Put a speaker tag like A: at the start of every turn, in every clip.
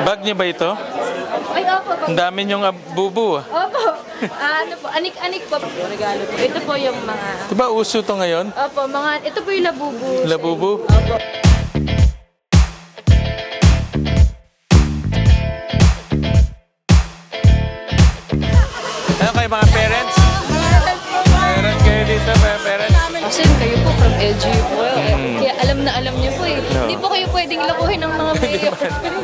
A: Bag niyo ba ito?
B: Ay, opo.
A: Ang dami niyong abubu. ah.
B: Opo. Ah, ano po, anik-anik po. Regalo po. Ito po yung mga...
A: Diba uso to ngayon?
B: Opo, mga... Ito po yung labubu.
A: Labubu?
B: Opo.
A: Ano kayo mga parents? Parents kayo dito, mga parents?
B: Kasi kayo po from LGU po. Niyo po eh.
A: No.
B: Hindi po kayo pwedeng lakuhin ng mga mayor.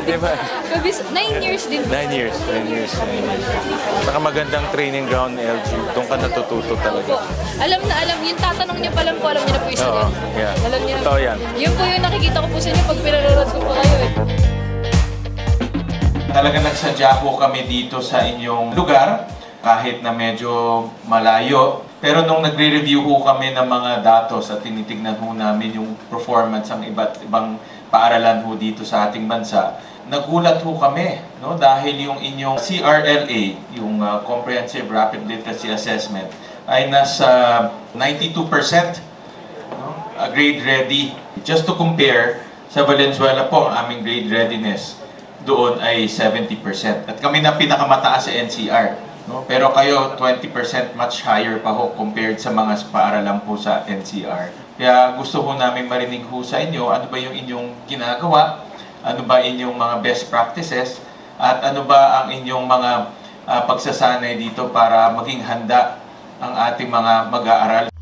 A: Di ba?
B: Kabis, nine years din po.
A: Nine years, nine years. nine years. Saka magandang training ground LG. Doon ka natututo
B: Po.
A: talaga.
B: Alam na alam, yung tatanong niyo pa lang po, alam niyo na po yung
A: Oo,
B: sagot.
A: yeah.
B: Alam niyo na.
A: Totoo yan.
B: Yun po yung nakikita ko po sa inyo pag pinanonood ko po kayo eh.
A: Talaga nagsadya po kami dito sa inyong lugar kahit na medyo malayo. Pero nung nagre-review ho kami ng mga datos at tinitignan ho namin yung performance ng iba't ibang paaralan ho dito sa ating bansa, nagulat ho kami no dahil yung inyong CRLA, yung uh, Comprehensive Rapid Literacy Assessment ay nasa 92% no? Uh, grade ready. Just to compare, sa Valenzuela po, ang aming grade readiness doon ay 70%. At kami na pinakamataas sa NCR. No? Pero kayo, 20% much higher pa ho compared sa mga paaralan po sa NCR. Kaya gusto ko namin marinig ho sa inyo, ano ba yung inyong ginagawa, ano ba inyong mga best practices, at ano ba ang inyong mga ah, pagsasanay dito para maging handa ang ating mga mag-aaral.